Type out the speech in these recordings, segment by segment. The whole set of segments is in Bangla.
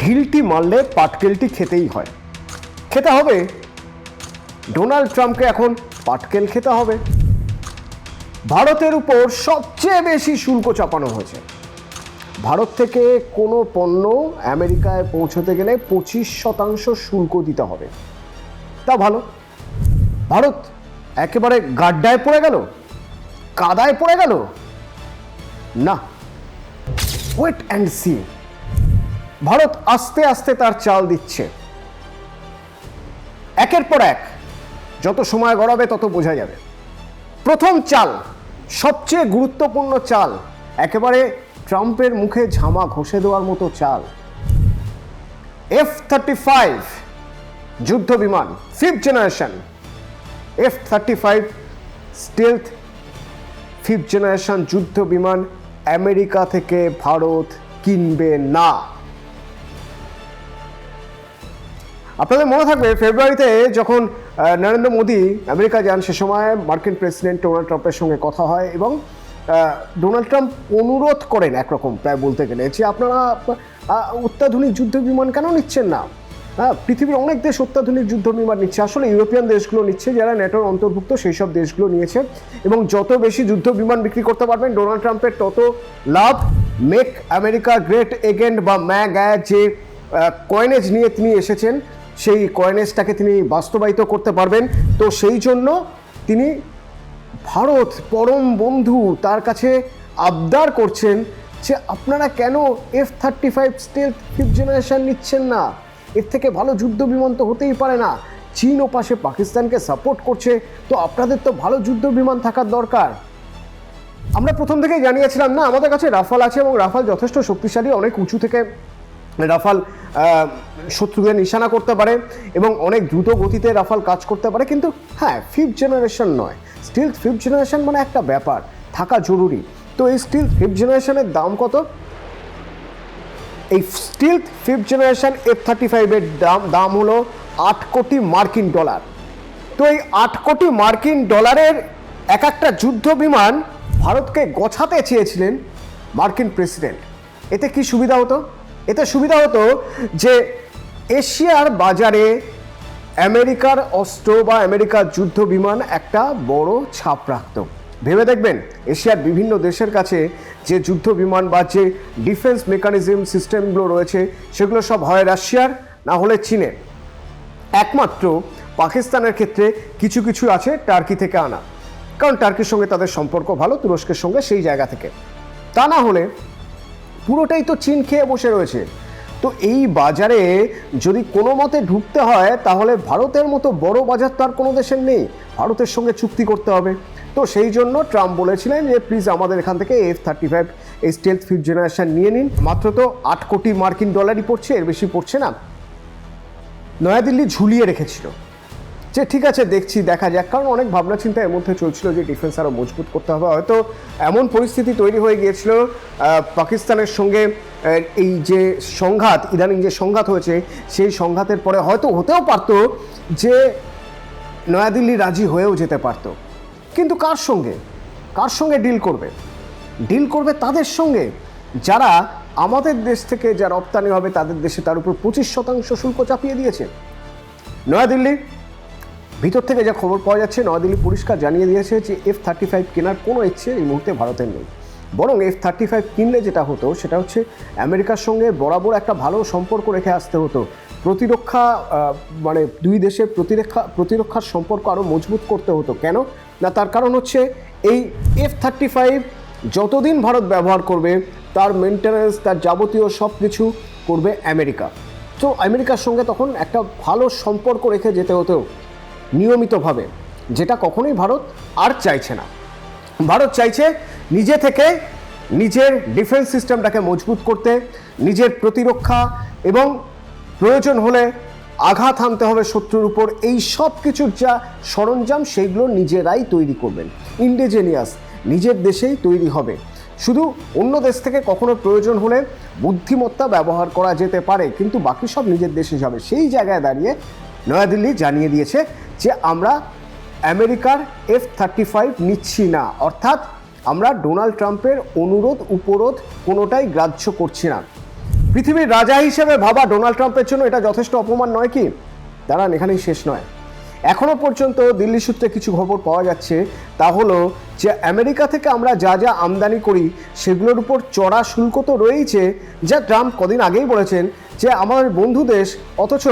ঢিলটি মারলে পাটকেলটি খেতেই হয়। খেতে হবে। ডোনাল্ড ট্রাম্পকে এখন পাটকেল খেতে হবে। ভারতের উপর সবচেয়ে বেশি শুল্ক চাপানো হয়েছে। ভারত থেকে কোনো পণ্য আমেরিকায় পৌঁছতে গেলে পঁচিশ শতাংশ শুল্ক দিতে হবে। তা ভালো। ভারত একেবারে গাড্ডায় পড়ে গেল? কাদায় পড়ে গেল? না। Wait and C. ভারত আস্তে আস্তে তার চাল দিচ্ছে। একের পর এক, যত সময় গড়াবে তত বোঝা যাবে। প্রথম চাল, সবচেয়ে গুরুত্বপূর্ণ চাল, একেবারে ট্রাম্পের মুখে ঝামা ঘষে দেওয়ার মতো চাল। এফ থার্টি ফাইভ, যুদ্ধ বিমান fifth generation F thirty five stealth fifth generation যুদ্ধ বিমান, আমেরিকা থেকে ভারত কিনবে না। আপনাদের মনে থাকবে, ফেব্রুয়ারিতে যখন নরেন্দ্র মোদী আমেরিকা যান, সে সময় মার্কিন প্রেসিডেন্ট ডোনাল্ড ট্রাম্পের সঙ্গে কথা হয় এবং ডোনাল্ড ট্রাম্প অনুরোধ করেন একরকম প্রায় বলতে গেলে যে আপনারা অত্যাধুনিক যুদ্ধ বিমান কেন নিচ্ছেন না? হ্যাঁ পৃথিবীর অনেক দেশ অত্যাধুনিক যুদ্ধ বিমান নিচ্ছে, আসলে ইউরোপিয়ান দেশগুলো নিচ্ছে যারা নেটোর অন্তর্ভুক্ত, সেই সব দেশগুলো নিয়েছে এবং যত বেশি যুদ্ধ বিমান বিক্রি করতে পারবেন, ডোনাল্ড ট্রাম্পের তত লাভ। মেক আমেরিকা গ্রেট এগেন্ড বা ম্যাগ যে কয়েনেজ নিয়ে তিনি এসেছেন। সেই কয়েনেজটাকে তিনি বাস্তবায়িত করতে পারবেন। তো সেই জন্য তিনি ভারত পরম বন্ধু তার কাছে আবদার করছেন যে আপনারা কেন F thirty five stealth fifth generation নিচ্ছেন না? এর থেকে ভালো যুদ্ধ বিমান তো হতেই পারে না। চীন ও পাশে পাকিস্তানকে সাপোর্ট করছে, তো আপনাদের তো ভালো যুদ্ধ বিমান থাকার দরকার। আমরা প্রথম থেকেই জানিয়েছিলাম না, আমাদের কাছে রাফাল আছে এবং রাফাল যথেষ্ট শক্তিশালী, অনেক উঁচু থেকে রাফাল শত্রুদের নিশানা করতে পারে এবং অনেক দ্রুত গতিতে রাফাল কাজ করতে পারে। কিন্তু হ্যাঁ ফিফথ জেনারেশন নয়। স্টিল ফিফথ জেনারেশন মানে একটা ব্যাপার, থাকা জরুরি। তো এই স্টিল ফিফথ জেনারেশনের দাম কত? এই stealth fifth generation F thirty ফাইভের দাম দাম হলো আট কোটি মার্কিন ডলার। তো এই আট কোটি মার্কিন ডলারের এক একটা যুদ্ধ বিমান ভারতকে গছাতে চেয়েছিলেন মার্কিন প্রেসিডেন্ট। এতে কি সুবিধা হতো? এতে সুবিধা হতো যে এশিয়ার বাজারে আমেরিকার অস্ত্র বা আমেরিকার যুদ্ধ বিমান একটা বড় ছাপ রাখত। ভেবে দেখবেন, এশিয়ার বিভিন্ন দেশের কাছে যে যুদ্ধ বিমান বা যে ডিফেন্স মেকানিজম সিস্টেমগুলো রয়েছে, সেগুলো সব হয় রাশিয়ার, না হলে চীনের। একমাত্র পাকিস্তানের ক্ষেত্রে কিছু কিছু আছে টার্কি থেকে আনা। কারণ টার্কির সঙ্গে তাদের সম্পর্ক ভালো, তুরস্কের সঙ্গে সেই জায়গা থেকে। তা না হলে পুরোটাই তো চীন খেয়ে বসে রয়েছে। তো এই বাজারে যদি কোনো মতে ঢুকতে হয়, তাহলে ভারতের মতো বড় বাজার তো আর কোনো দেশের নেই। ভারতের সঙ্গে চুক্তি করতে হবে। তো সেই জন্য ট্রাম্প বলেছিলেন যে, প্লিজ আমাদের এখান থেকে এফ থার্টি ফাইভ এই স্টেলথ ফিফথ জেনারেশন নিয়ে নিন। মাত্র তো আট কোটি মার্কিন ডলারই পড়ছে, এর বেশি পড়ছে না। নয়াদিল্লি ঝুলিয়ে রেখেছিল। যে ঠিক আছে, দেখছি, দেখা যাক। কারণ অনেক ভাবনা চিন্তা এর মধ্যে চলছিল যে ডিফেন্স আরও মজবুত করতে হবে। হয়তো এমন পরিস্থিতি তৈরি হয়ে গিয়েছিল পাকিস্তানের সঙ্গে এই যে সংঘাত, ইদানিং যে সংঘাত হয়েছে, সেই সংঘাতের পরে হয়তো হতেও পারতো যে নয়াদিল্লি রাজি হয়েও যেতে পারতো। কিন্তু কার সঙ্গে? কার সঙ্গে ডিল করবে? ডিল করবে তাদের সঙ্গে। যারা আমাদের দেশ থেকে যা রপ্তানি হবে, তাদের দেশে তার উপর পঁচিশ শতাংশ শুল্ক চাপিয়ে দিয়েছে। নয়াদিল্লি ভিতর থেকে যা খবর পাওয়া যাচ্ছে, নয়াদিল্লি পরিষ্কার জানিয়ে দিয়েছে যে এফ থার্টি ফাইভ কেনার কোনো ইচ্ছে এই মুহূর্তে ভারতের নেই। বরং এফ থার্টি ফাইভ কিনলে যেটা হতো, সেটা হচ্ছে আমেরিকার সঙ্গে বরাবর একটা ভালো সম্পর্ক রেখে আসতে হতো। প্রতিরক্ষা মানে দুই দেশের প্রতিরক্ষা, প্রতিরক্ষার সম্পর্ক আরও মজবুত করতে হতো। কেন? না, তার কারণ হচ্ছে এই এফ থার্টি ফাইভ যতদিন ভারত ব্যবহার করবে, তার মেনটেন্যান্স তার যাবতীয় সব কিছু করবে আমেরিকা। তো আমেরিকার সঙ্গে তখন একটা ভালো সম্পর্ক রেখে যেতে হতো। নিয়মিতভাবে, যেটা কখনোই ভারত আর চাইছে না। ভারত চাইছে নিজে থেকে নিজের ডিফেন্স সিস্টেমটাকে মজবুত করতে, নিজের প্রতিরক্ষা এবং প্রয়োজন হলে আঘাত হানতে হবে শত্রুর উপর। এই সব কিছুর যা সরঞ্জাম সেইগুলো নিজেরাই তৈরি করবেন। ইন্ডিজেনিয়াস নিজের দেশেই তৈরি হবে। শুধু অন্য দেশ থেকে কখনো প্রয়োজন হলে বুদ্ধিমত্তা ব্যবহার করা যেতে পারে, কিন্তু বাকি সব নিজের দেশে যাবে। সেই জায়গায় দাঁড়িয়ে নয়াদিল্লি জানিয়ে দিয়েছে যে আমরা আমেরিকার এফ থার্টি ফাইভ নিচ্ছি না। অর্থাৎ আমরা ডোনাল্ড ট্রাম্পের অনুরোধ, উপরোধ কোনোটাই গ্রাহ্য করছি না। পৃথিবীর রাজা হিসেবে ভাবা ডোনাল্ড ট্রাম্পের জন্য এটা যথেষ্ট অপমান নয় কি? দাঁড়ান, এখানেই শেষ নয়। এখনও পর্যন্ত দিল্লি সূত্রে কিছু খবর পাওয়া যাচ্ছে। তা হলো যে, আমেরিকা থেকে আমরা যা যা আমদানি করি, সেগুলোর উপর চড়া শুল্ক তো রয়েইছে, যা ট্রাম্প কদিন আগেই বলেছেন যে, আমার বন্ধু দেশ, অথচ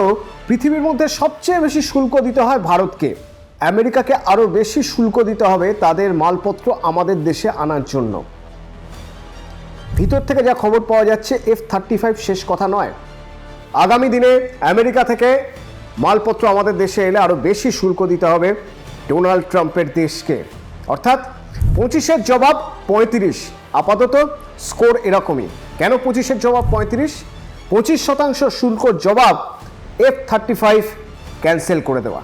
পৃথিবীর মধ্যে সবচেয়ে বেশি শুল্ক দিতে হয় ভারতকে। আমেরিকাকে আরও বেশি শুল্ক দিতে হবে তাদের মালপত্র আমাদের দেশে আনার জন্য। ভিতর থেকে যা খবর পাওয়া যাচ্ছে এফ থার্টি ফাইভ শেষ কথা নয়। আগামী দিনে আমেরিকা থেকে মালপত্র আমাদের দেশে এলে আরও বেশি শুল্ক দিতে হবে ডোনাল্ড ট্রাম্পের দেশকে। অর্থাৎ পঁচিশের জবাব পঁয়ত্রিশ। আপাতত স্কোর এরকমই। কেন পঁচিশের জবাব পঁয়ত্রিশ? পঁচিশ শতাংশ শুল্কর জবাব এফ থার্টি ফাইভ ক্যান্সেল করে দেওয়া।